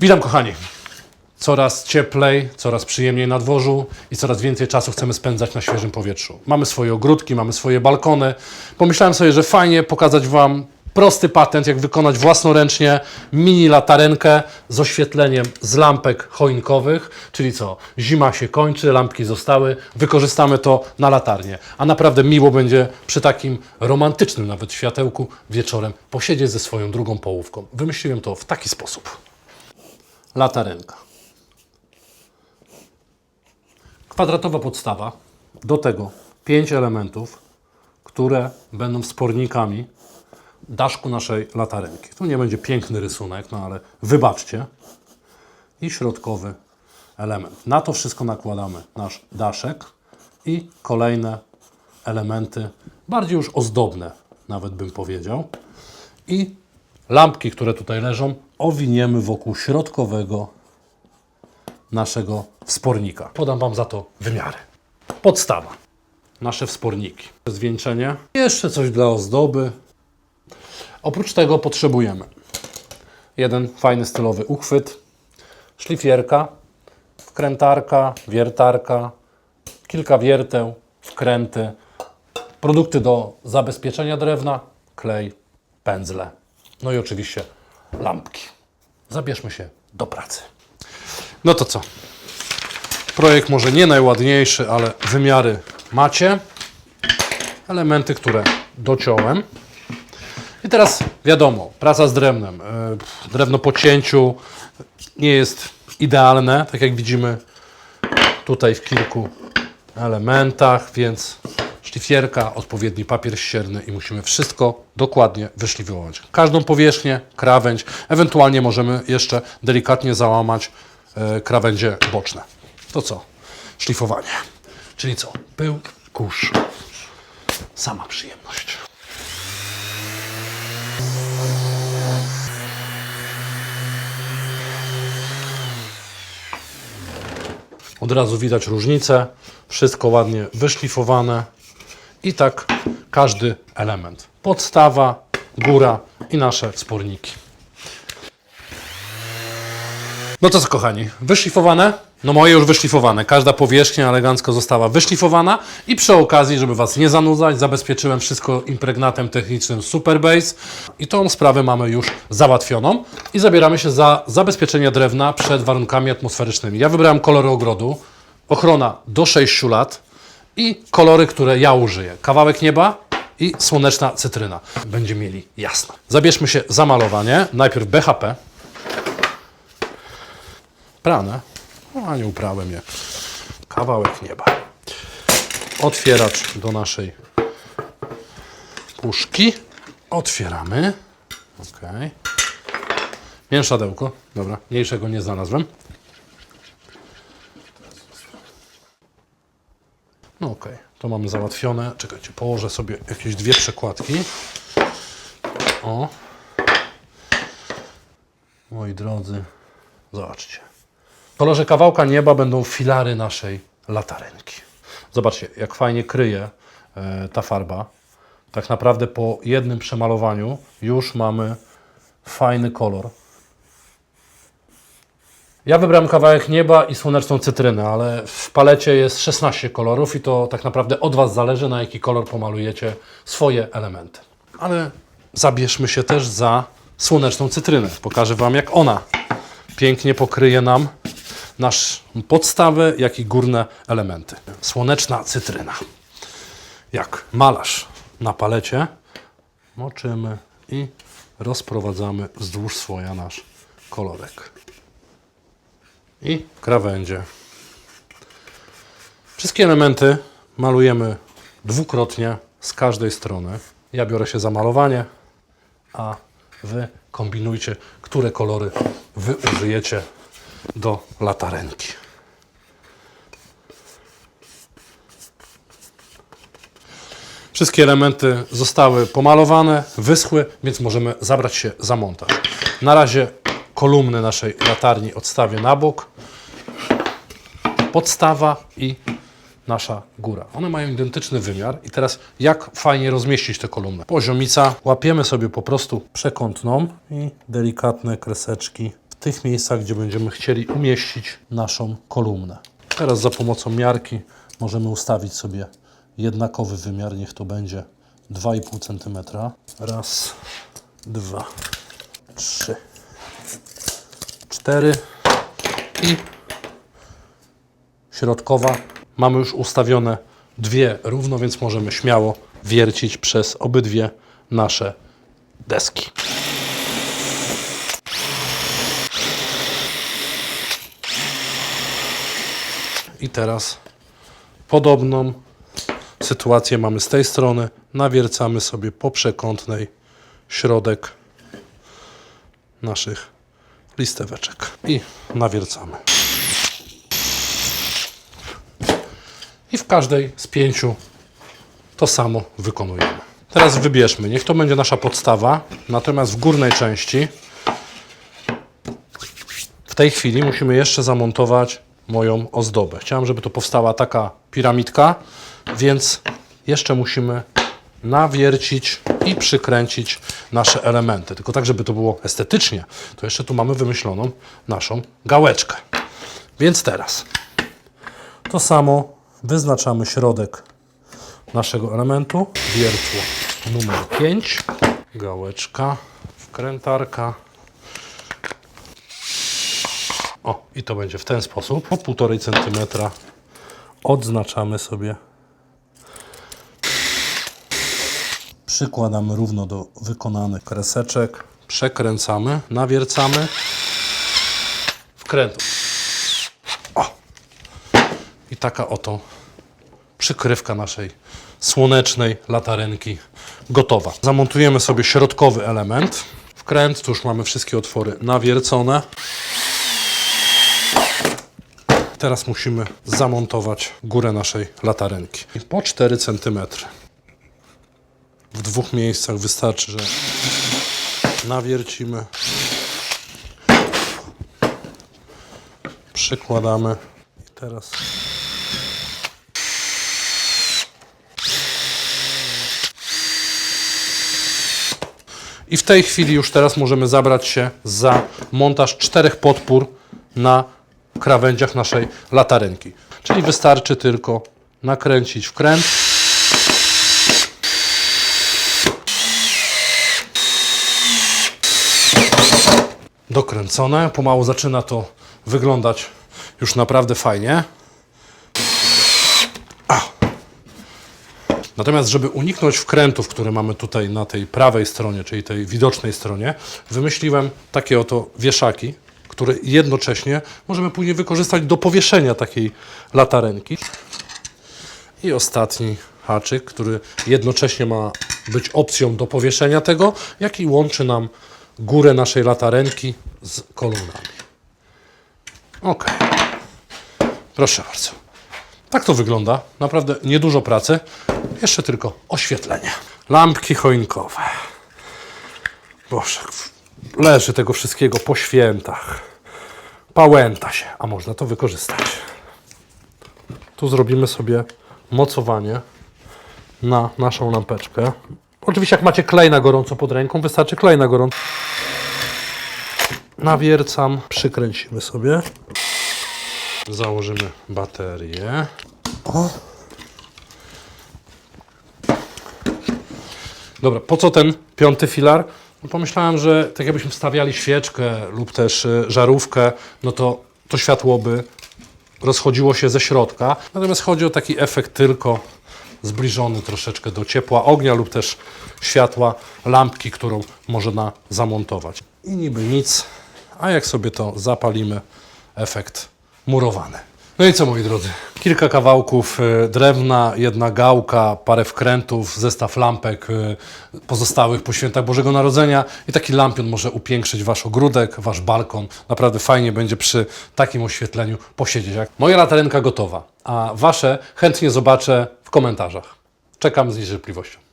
Witam kochani. Coraz cieplej, coraz przyjemniej na dworzu i coraz więcej czasu chcemy spędzać na świeżym powietrzu. Mamy swoje ogródki, mamy swoje balkony. Pomyślałem sobie, że fajnie pokazać Wam prosty patent, jak wykonać własnoręcznie mini latarenkę z oświetleniem z lampek choinkowych, czyli co, zima się kończy, lampki zostały, wykorzystamy to na latarnię. A naprawdę miło będzie przy takim romantycznym nawet światełku wieczorem posiedzieć ze swoją drugą połówką. Wymyśliłem to w taki sposób. Latarenka. Kwadratowa podstawa, do tego pięć elementów, które będą wspornikami daszku naszej latarenki. Tu nie będzie piękny rysunek, no ale wybaczcie. I środkowy element. Na to wszystko nakładamy nasz daszek i kolejne elementy, bardziej już ozdobne, nawet bym powiedział. I lampki, które tutaj leżą, owiniemy wokół środkowego naszego wspornika. Podam Wam za to wymiary. Podstawa. Nasze wsporniki. Zwieńczenie. Jeszcze coś dla ozdoby. Oprócz tego potrzebujemy jeden fajny stylowy uchwyt, szlifierka, wkrętarka, wiertarka, kilka wierteł, wkręty, produkty do zabezpieczenia drewna, klej, pędzle, no i oczywiście lampki. Zabierzmy się do pracy. No to co? Projekt może nie najładniejszy, ale wymiary macie. Elementy, które dociąłem. I teraz wiadomo, praca z drewnem. E, Drewno po cięciu nie jest idealne, tak jak widzimy tutaj w kilku elementach, więc szlifierka, odpowiedni papier ścierny i musimy wszystko dokładnie wyszlifować. Każdą powierzchnię, krawędź, ewentualnie możemy jeszcze delikatnie załamać e, krawędzie boczne. To co? Szlifowanie. Czyli co? Pył, kurz. Sama przyjemność. Od razu widać różnicę. Wszystko ładnie wyszlifowane. I tak każdy element. Podstawa, góra i nasze wsporniki. No to co kochani, wyszlifowane? No moje już wyszlifowane. Każda powierzchnia elegancko została wyszlifowana i przy okazji, żeby Was nie zanudzać, zabezpieczyłem wszystko impregnatem technicznym Superbase i tą sprawę mamy już załatwioną i zabieramy się za zabezpieczenie drewna przed warunkami atmosferycznymi. Ja wybrałem kolory ogrodu, ochrona do 6 lat i kolory, które ja użyję. Kawałek nieba i słoneczna cytryna. Będziemy mieli jasno. Zabierzmy się za malowanie. Najpierw BHP. Prane. No, a nie uprałem je. Kawałek nieba. Otwieracz do naszej puszki. Otwieramy. Ok. Mięszadełko. Dobra, mniejszego nie znalazłem. No okej, to mamy załatwione. Czekajcie, położę sobie jakieś dwie przekładki. O. Moi drodzy, zobaczcie. W kolorze kawałka nieba będą filary naszej latarenki. Zobaczcie, jak fajnie kryje e, ta farba. Tak naprawdę po jednym przemalowaniu już mamy fajny kolor. Ja wybrałem kawałek nieba i słoneczną cytrynę, ale w palecie jest 16 kolorów i to tak naprawdę od Was zależy, na jaki kolor pomalujecie swoje elementy. Ale zabierzmy się też za słoneczną cytrynę. Pokażę Wam, jak ona pięknie pokryje nam nasz podstawę, jak i górne elementy. Słoneczna cytryna. Jak malarz na palecie, moczymy i rozprowadzamy wzdłuż swoja nasz kolorek i krawędzie. Wszystkie elementy malujemy dwukrotnie z każdej strony. Ja biorę się za malowanie, a Wy kombinujcie, które kolory Wy użyjecie do latarenki. Wszystkie elementy zostały pomalowane, wyschły, więc możemy zabrać się za montaż. Na razie kolumny naszej latarni odstawię na bok. Podstawa i nasza góra. One mają identyczny wymiar i teraz jak fajnie rozmieścić te kolumny. Poziomica łapiemy sobie po prostu przekątną i delikatne kreseczki tych miejscach, gdzie będziemy chcieli umieścić naszą kolumnę. Teraz za pomocą miarki możemy ustawić sobie jednakowy wymiar, niech to będzie 2,5 cm. Raz, dwa, trzy, cztery i środkowa. Mamy już ustawione dwie równo, więc możemy śmiało wiercić przez obydwie nasze deski. I teraz podobną sytuację mamy z tej strony. Nawiercamy sobie po przekątnej środek naszych listeweczek i nawiercamy. I w każdej z pięciu to samo wykonujemy. Teraz wybierzmy, niech to będzie nasza podstawa, natomiast w górnej części w tej chwili musimy jeszcze zamontować moją ozdobę. Chciałem, żeby to powstała taka piramidka, więc jeszcze musimy nawiercić i przykręcić nasze elementy. Tylko tak, żeby to było estetycznie, to jeszcze tu mamy wymyśloną naszą gałeczkę. Więc teraz to samo wyznaczamy środek naszego elementu. Wiertło numer 5, gałeczka, wkrętarka. O, i to będzie w ten sposób. Po 1,5 cm odznaczamy sobie. Przykładamy równo do wykonanych kreseczek. Przekręcamy, nawiercamy. Wkręt. Taka oto przykrywka naszej słonecznej latarenki gotowa. Zamontujemy sobie środkowy element. Wkręt, tu już mamy wszystkie otwory nawiercone. Teraz musimy zamontować górę naszej latarenki. Po 4 cm. W dwóch miejscach wystarczy, że nawiercimy. Przykładamy. I teraz I w tej chwili już teraz możemy zabrać się za montaż czterech podpór na krawędziach naszej latarenki. Czyli wystarczy tylko nakręcić wkręt. Dokręcone. Pomału zaczyna to wyglądać już naprawdę fajnie. Natomiast, żeby uniknąć wkrętów, które mamy tutaj na tej prawej stronie, czyli tej widocznej stronie, wymyśliłem takie oto wieszaki, które jednocześnie możemy później wykorzystać do powieszenia takiej latarenki. I ostatni haczyk, który jednocześnie ma być opcją do powieszenia tego, jak i łączy nam górę naszej latarenki z kolumnami. Ok. Proszę bardzo. Tak to wygląda. Naprawdę niedużo pracy. Jeszcze tylko oświetlenie. Lampki choinkowe. Boże, leży tego wszystkiego po świętach. Pałęta się, a można to wykorzystać. Tu zrobimy sobie mocowanie na naszą lampeczkę. Oczywiście jak macie klej na gorąco pod ręką, wystarczy klej na gorąco. Nawiercam, przykręcimy sobie. Założymy baterię. O. Dobra, po co ten piąty filar? No pomyślałem, że tak jakbyśmy wstawiali świeczkę lub też y, żarówkę, no to to światło by rozchodziło się ze środka. Natomiast chodzi o taki efekt tylko zbliżony troszeczkę do ciepła ognia lub też światła lampki, którą można zamontować. I niby nic, a jak sobie to zapalimy, efekt murowany. No i co moi drodzy? Kilka kawałków e, drewna, jedna gałka, parę wkrętów, zestaw lampek e, pozostałych po świętach Bożego Narodzenia i taki lampion może upiększyć Wasz ogródek, Wasz balkon. Naprawdę fajnie będzie przy takim oświetleniu posiedzieć. Moja latarenka gotowa, a Wasze chętnie zobaczę w komentarzach. Czekam z niecierpliwością.